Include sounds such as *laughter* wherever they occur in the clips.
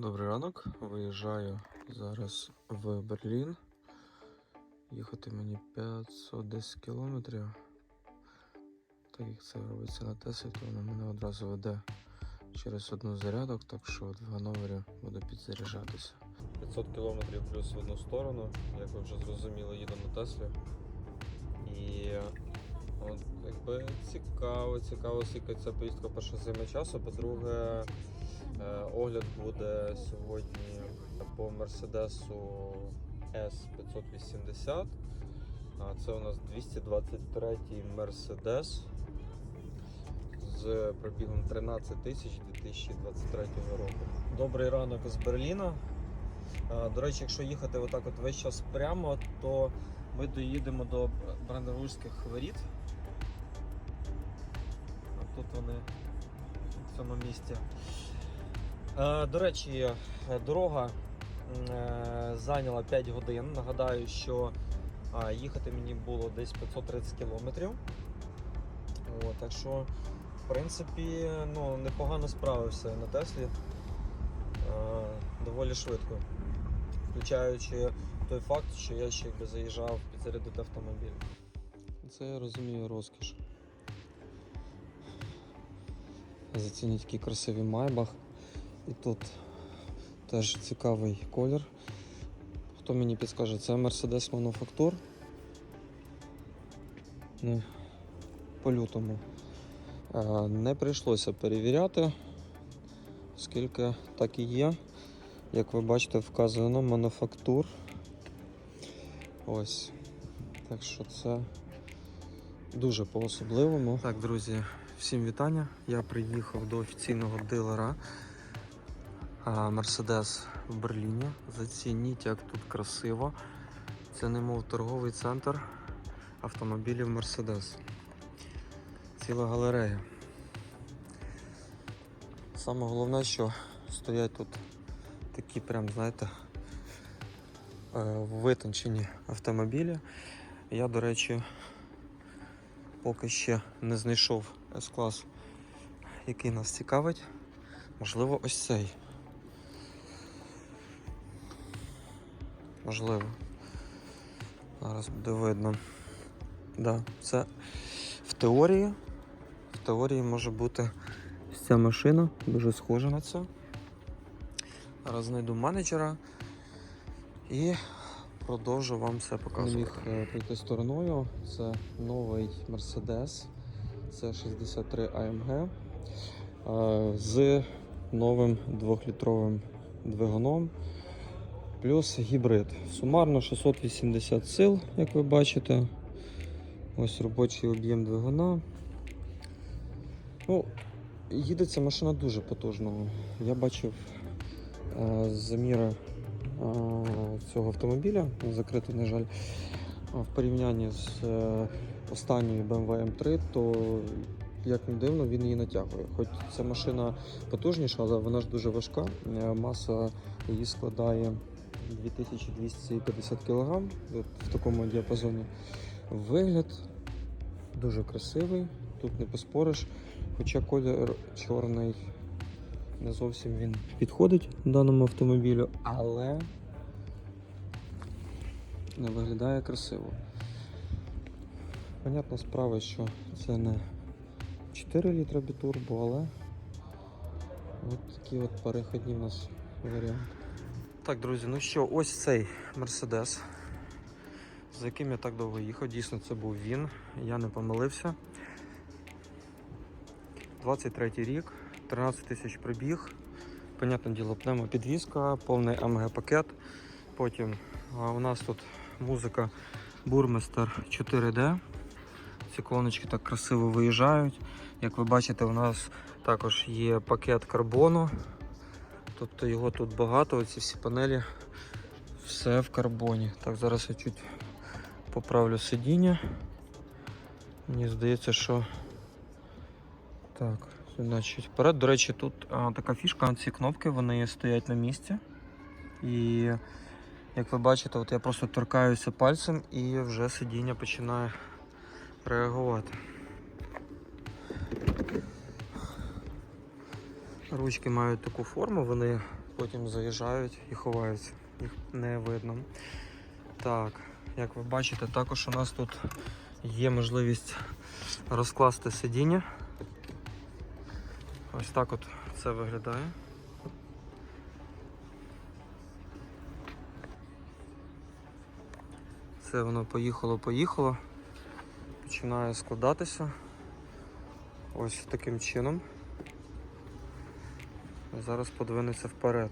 Добрий ранок. Виїжджаю зараз в Берлін. Їхати мені 510 кілометрів. Так як це робиться на Теслі, то вона мене одразу веде через одну зарядок, так що в Ганновері буду підзаряджатися. 500 кілометрів плюс в одну сторону, як ви вже зрозуміли, їду на Теслі. І от, якби цікаво, цікаво, скільки ця поїздка перше займе часу. По-друге, Огляд буде сьогодні по Мерседесу S580. Це у нас 223 Мерседес з пробігом 13 тисяч 2023 року. Добрий ранок з Берліна. Е, До речі, якщо їхати отак от весь час прямо, то ми доїдемо до Бранденбурзьких воріт. Тут вони в цьому місті. Е, До речі, е, дорога е, зайняла 5 годин. Нагадаю, що їхати мені було десь 530 кілометрів. Так що, в принципі, ну, непогано справився на Теслі. Доволі швидко. Включаючи той факт, що я ще якби заїжджав підзарядити автомобіль. Це я розумію розкіш. Зацініть який красивий майбах. І тут теж цікавий колір. Хто мені підскаже, це Mercedes Manufactur. Ну, по лютому. Е, Не прийшлося перевіряти, оскільки так і є. Як ви бачите, вказано мануфактур. Ось. Так що це дуже по-особливому. Так, друзі, всім вітання. Я приїхав до офіційного дилера Мерседес в Берліні. Зацініть, як тут красиво. Це немов торговий центр автомобілів Мерседес. Ціла галерея. Саме головне, що стоять тут такі прям, знаєте, е, витончені автомобілі. Я, до речі, поки ще не знайшов С-клас, який нас цікавить. Можливо, ось цей. Можливо. Зараз буде видно. Да, це в теорії. В теорії може бути ця машина, дуже схожа на це. Зараз знайду менеджера і продовжу вам все показувати. Міг е, пройти стороною. Це новий Mercedes. Це 63 AMG з новим 2-літровим двигуном. Плюс гібрид. Сумарно 680 сил, як ви бачите. Ось робочий об'єм двигуна. Ну, їде ця машина дуже потужно. Я бачив е, заміри е, цього автомобіля, закритий, на жаль, в порівнянні з е, останньою BMW M3, то як не дивно, він її натягує. Хоч ця машина потужніша, але вона ж дуже важка. Е, Маса її складає 2250 кг в такому діапазоні. Вигляд дуже красивий, тут не поспориш. Хоча колір чорний не зовсім він підходить даному автомобілю, але не виглядає красиво. Понятна справа, що це не 4 літра бітурбо, але от такі от переходні в нас варіанти. Так, друзі, ну що, ось цей Мерседес, за яким я так довго їхав. Дійсно, це був він, я не помилився. 23 рік, 13 тисяч пробіг. Понятне діло, пневмопідвізка, повний АМГ-пакет. Потім а, у нас тут музика Бурмистер 4D. Ці колоночки так красиво виїжджають. Як ви бачите, у нас також є пакет карбону. Тобто його тут багато, оці всі панелі, все в карбоні. Так, зараз я чуть поправлю сидіння. Мені здається, що так, значить вперед. До речі, тут а, така фішка, ці кнопки вони стоять на місці. І як ви бачите, от я просто торкаюся пальцем і вже сидіння починає реагувати. Ручки мають таку форму, вони потім заїжджають і ховаються. Їх не видно. Так, як ви бачите, також у нас тут є можливість розкласти сидіння. Ось так от це виглядає. Це воно поїхало, поїхало. Починає складатися. Ось таким чином. Зараз подвинеться вперед.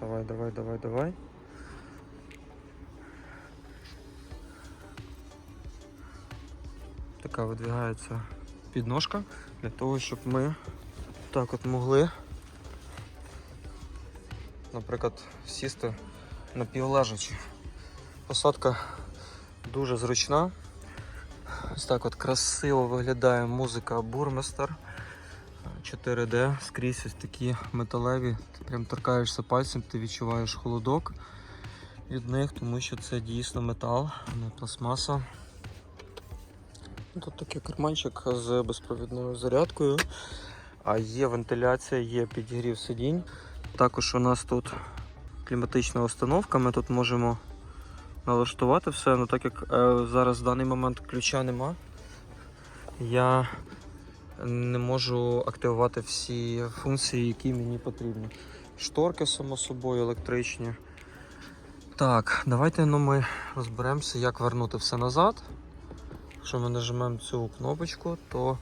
Давай, давай, давай, давай. Така видвигається підножка для того, щоб ми так от могли, наприклад, сісти напівлежачи. Посадка дуже зручна. Ось так от красиво виглядає музика Бурмистер 4D, скрізь ось такі металеві. Ти прям торкаєшся пальцем, ти відчуваєш холодок від них, тому що це дійсно метал, а не пластмаса. Тут такий карманчик з безпровідною зарядкою, а є вентиляція, є підігрів сидінь. Також у нас тут кліматична установка, ми тут можемо налаштувати все, але так як е, зараз в даний момент ключа нема, я не можу активувати всі функції, які мені потрібні. Шторки, само собою, електричні. Так, давайте ну, ми розберемося, як вернути все назад. Якщо ми нажмемо цю кнопочку, то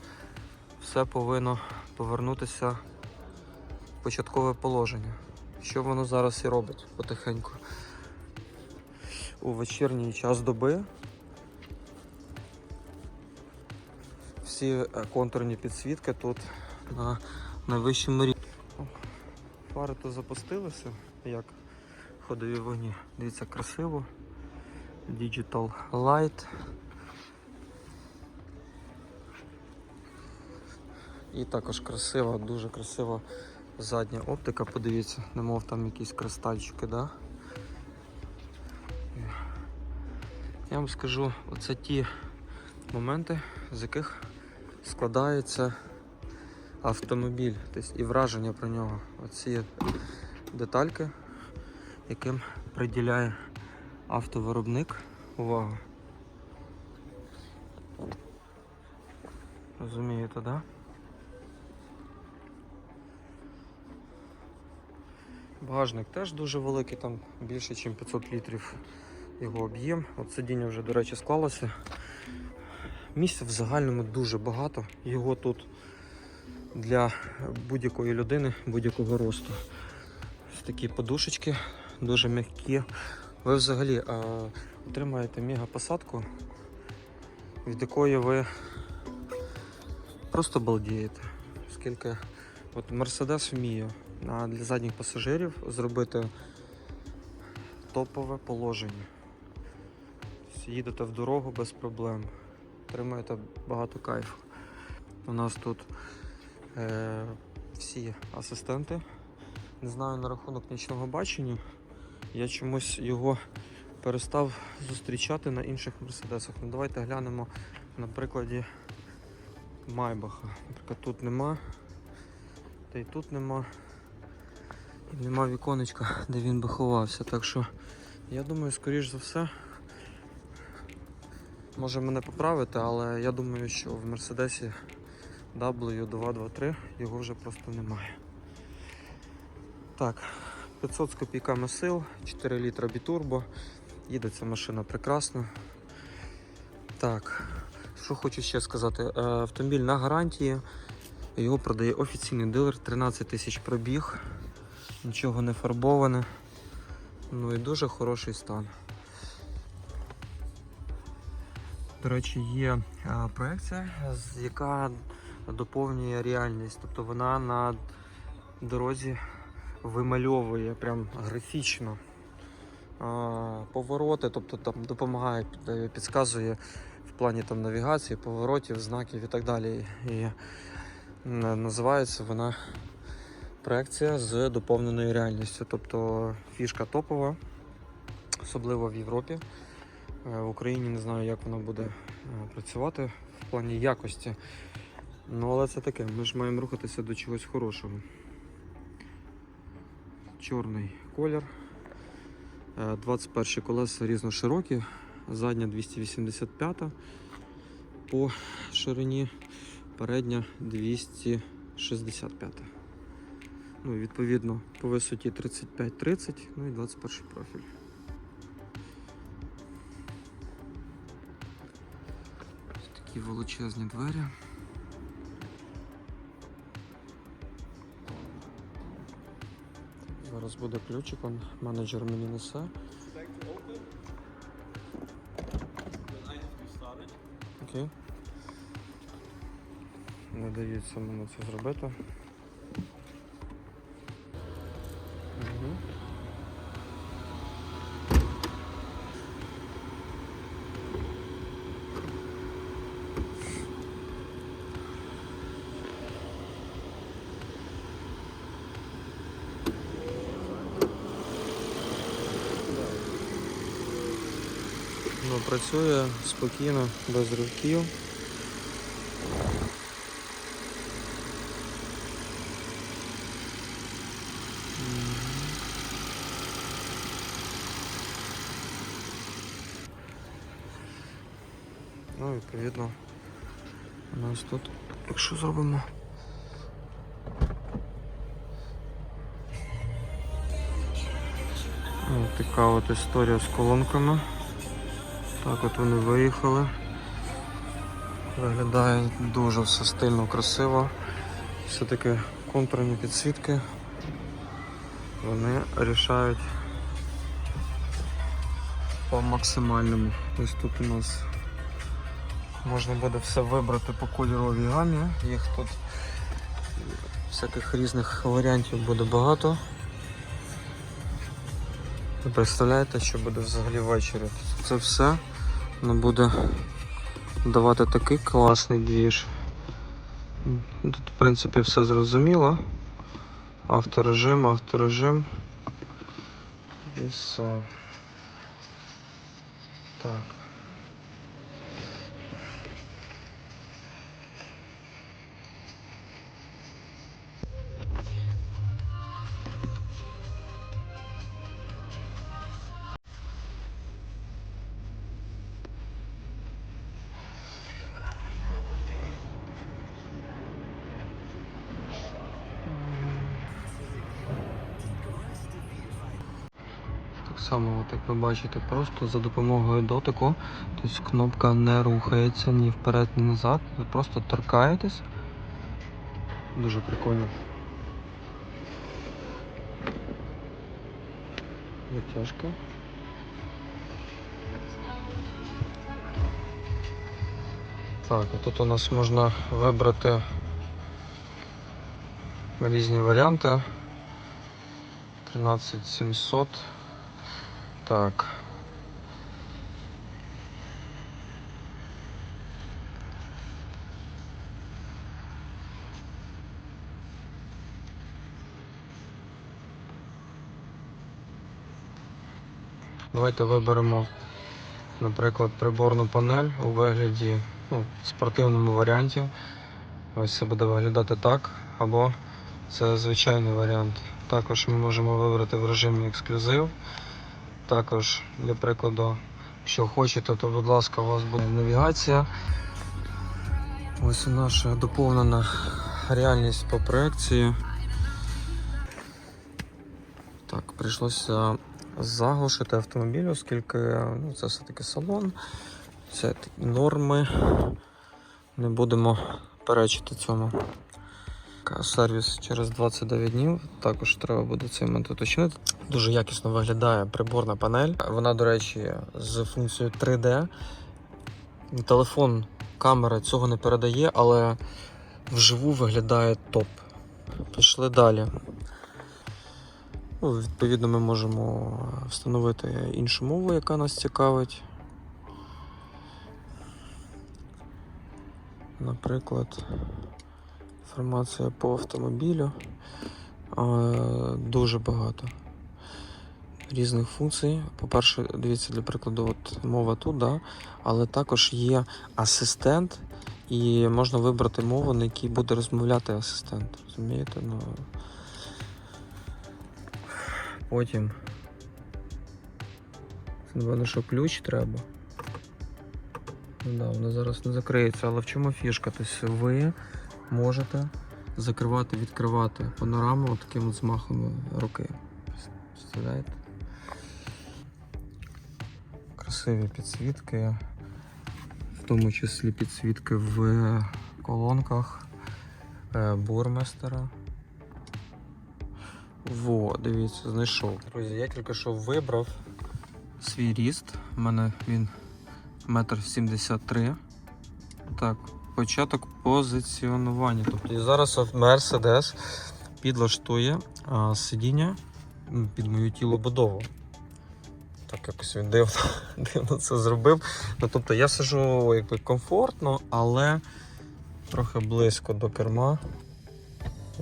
все повинно повернутися в початкове положення. Що воно зараз і робить потихеньку. У вечірній час доби всі е, контурні підсвітки тут на найвищому рівні. Фари тут запустилися, як ходові вогні. Дивіться, красиво. Digital Light. І також красива, дуже красива задня оптика, подивіться, немов там якісь кристальчики, да? Я вам скажу, оце ті моменти, з яких складається автомобіль, тобто і враження про нього. Оці детальки, яким приділяє автовиробник увагу. Розумієте, так? Да? Багажник теж дуже великий, там більше, ніж 500 літрів його об'єм. От сидіння вже, до речі, склалося. Місця в загальному дуже багато. Його тут для будь-якої людини, будь-якого росту. Такі подушечки, дуже м'які. Ви взагалі а, отримаєте мегапосадку, від якої ви просто балдієте. Оскільки от Mercedes вміє для задніх пасажирів зробити топове положення. Їдете в дорогу без проблем, отримаєте багато кайфу. У нас тут е, всі асистенти. Не знаю на рахунок нічного бачення. Я чомусь його перестав зустрічати на інших мерседесах. Ну, давайте глянемо на прикладі Майбаха. Наприклад, тут нема, та й тут нема. І нема віконечка, де він би ховався. Так що я думаю, скоріш за все, може мене поправити, але я думаю, що в Мерседесі W223 його вже просто немає. Так, 500 з копійками сил, 4 літра бітурбо. Їде ця машина прекрасно. Так, що хочу ще сказати, Е, автомобіль на гарантії. Його продає офіційний дилер, 13 тисяч пробіг нічого не фарбоване. Ну і дуже хороший стан. До речі, є проекція, яка доповнює реальність. Тобто вона на дорозі вимальовує прям графічно повороти, тобто там допомагає, підказує в плані там навігації, поворотів, знаків і так далі. І е, називається вона проекція з доповненою реальністю. Тобто фішка топова, особливо в Європі. Е, В Україні не знаю, як вона буде е, працювати в плані якості. Ну, але це таке, ми ж маємо рухатися до чогось хорошого. чорний колір. Е, 21 колеса різноширокі, задня 285 по ширині, передня 265. Ну відповідно по висоті 35-30, ну і 21 профіль. Такі величезні двері. Зараз буде ключик, он менеджер мені несе. like to мені це I have to start it. Окей. Не дають самому це зробити. Угу. Ну, працює спокійно, без ривків. Ну, відповідно, у нас тут, якщо зробимо. Така от історія з колонками. Так от вони виїхали. Виглядає дуже все стильно, красиво. Все-таки контурні підсвітки. Вони рішають по максимальному. Ось тут у нас можна буде все вибрати по кольоровій гамі. Їх тут всяких різних варіантів буде багато. Ви представляєте, що буде взагалі ввечері? Це все воно буде давати такий класний двіж. Тут, в принципі, все зрозуміло. Авторежим, авторежим. І все. Так. Само, от як ви бачите, просто за допомогою дотику, тобто кнопка не рухається ні вперед, ні назад. Ви просто торкаєтесь. Дуже прикольно. Витяжка. Так, тут у нас можна вибрати різні варіанти. 13700. Так. Давайте виберемо, наприклад, приборну панель у вигляді, ну, спортивному варіанті. Ось це буде виглядати так, або це звичайний варіант. Також ми можемо вибрати в режимі ексклюзив. Також, для прикладу, якщо хочете, то будь ласка, у вас буде навігація. Ось наша доповнена реальність по проекції. Так, прийшлося заглушити автомобіль, оскільки ну, це все-таки салон, це такі норми. Не будемо перечити цьому. Сервіс через 29 днів. Також треба буде цей момент уточнити. Дуже якісно виглядає приборна панель. Вона, до речі, з функцією 3D. Телефон, камера цього не передає, але вживу виглядає топ. Пішли далі. Ну, відповідно, ми можемо встановити іншу мову, яка нас цікавить. Наприклад, інформація по автомобілю. Е, Дуже багато різних функцій. По-перше, дивіться, для прикладу, от мова тут, да? але також є асистент, і можна вибрати мову, на якій буде розмовляти асистент. Розумієте? Ну, Потім. Напевно, що ключ треба. Ну да, воно зараз не закриється, але в чому фішка? Тобто ви можете закривати, відкривати панораму таким от змахом руки. Представляєте? Красиві підсвітки, в тому числі підсвітки в колонках е, бурмистера. Во, дивіться, знайшов. Друзі, я тільки що вибрав свій ріст. У мене він метр сімдесят три. Так, початок позиціонування. Тобто і зараз Mercedes підлаштує а, сидіння під мою тілобудову. Так якось він дивно, *laughs* дивно це зробив. Ну, тобто я сижу якби комфортно, але трохи близько до керма.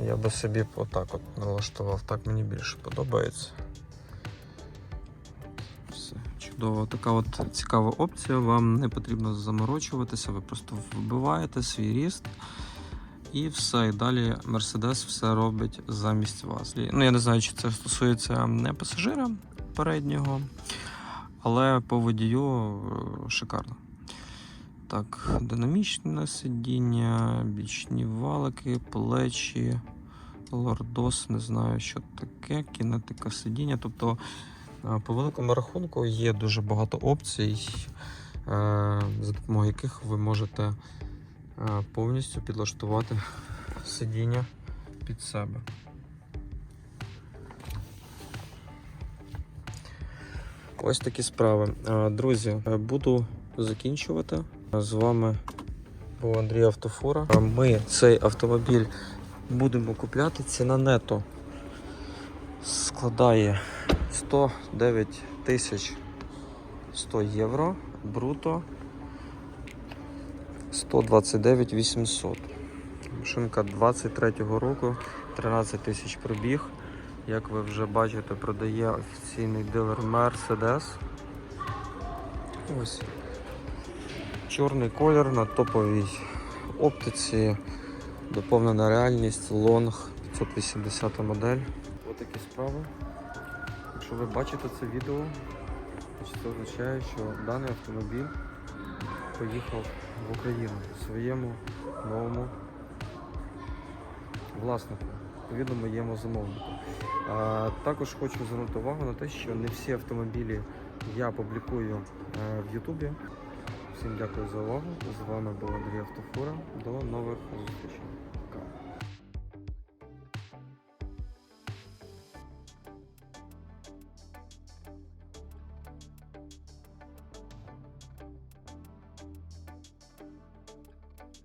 Я би собі отак от налаштував. Так мені більше подобається. Все чудово. Така от цікава опція. Вам не потрібно заморочуватися, ви просто вбиваєте свій ріст. І все. І далі Mercedes все робить замість вас. Ну, я не знаю, чи це стосується не пасажира переднього, але по водію е, шикарно. Так, динамічне сидіння, бічні валики, плечі, лордос, не знаю, що таке, кінетика сидіння. Тобто, е, по великому рахунку є дуже багато опцій, е, за допомогою яких ви можете повністю підлаштувати сидіння під себе. Ось такі справи. Друзі, е, буду закінчувати. З вами був Андрій Автофура. Ми цей автомобіль будемо купляти. Ціна нето складає 109 тисяч 100 євро. Бруто 129 800. Машинка 23-го року, 13 тисяч пробіг. Як ви вже бачите, продає офіційний дилер Mercedes. Ось. Чорний колір на топовій оптиці, доповнена реальність, лонг 580 модель. Ось такі справи. Якщо ви бачите це відео, це означає, що даний автомобіль поїхав в Україну своєму новому власнику, відповідно моєму замовнику. А, також хочу звернути увагу на те, що не всі автомобілі я публікую е, в Ютубі. Всім дякую за увагу. З вами був Андрій Автофура. До нових зустрічей.